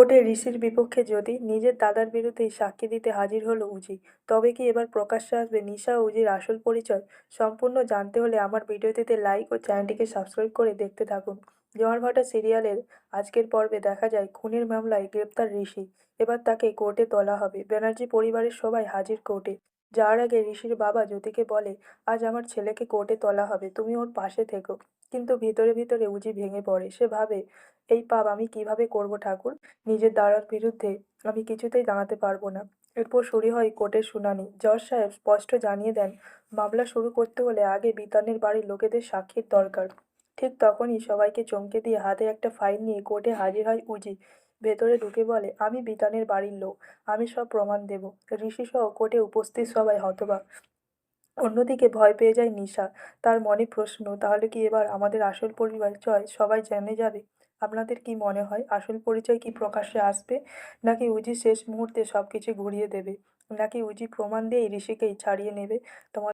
কোর্টে ঋষির বিপক্ষে যদি নিজের দাদার বিরুদ্ধেই সাক্ষী দিতে হাজির হলো উজি, তবে কি এবার প্রকাশ্যে আসবে নিশা উজির আসল পরিচয় সম্পূর্ণ জানতে হলে আমার ভিডিওটিতে লাইক ও চ্যানেলটিকে সাবস্ক্রাইব করে দেখতে থাকুন। জোয়ার ভাটা সিরিয়ালের আজকের পর্বে দেখা যায়, খুনের মামলায় গ্রেপ্তার ঋষি। এবার তাকে কোর্টে তোলা হবে। ব্যানার্জি পরিবারের সবাই হাজির কোর্টে। যাওয়ার আগে ঋষির বাবা জ্যোতিকে বলে, আজ আমার ছেলেকে কোর্টে তোলা হবে। তুমি ওর পাশে থেকো। কিন্তু ভিতরে ভিতরে উজি ভেঙে পড়ে। সে ভাবে, এই পাপ আমি কীভাবে করব ঠাকুর? নিজের দাদার বিরুদ্ধে আমি কিছুতেই দাঁড়াতে পারব না। এরপর শুরু হয় কোর্টের শুনানি। জজ সাহেব স্পষ্ট জানিয়ে দেন, মামলা শুরু করতে হলে আগে বিতানের বাড়ির লোকেদের সাক্ষীর দরকার। ঠিক তখনই সবাইকে চমকে দিয়ে হাতে একটা ফাইল নিয়ে কোর্টে হাজির হয় উজি। ভেতরে ঢুকে বলে, আমি বিতানের বাড়ির লোক। আমি সব প্রমাণ দেব। ঋষি সহ কোর্টে উপস্থিত সবাই হতবাক। অন্যদিকে ভয় পেয়ে যায় নিশা। তার মনে প্রশ্ন, তাহলে কি এবার আমাদের আসল পরিচয় সবাই জেনে যাবে? আপনাদের কি মনে হয় আসল পরিচয় কি প্রকাশ্যে আসবে? নাকি উজি শেষ মুহূর্তে সব কিছু ঘুরিয়ে দেবে? নাকি উজি প্রমাণ দিয়েই ঋষিকেই ছাড়িয়ে নেবে? তোমার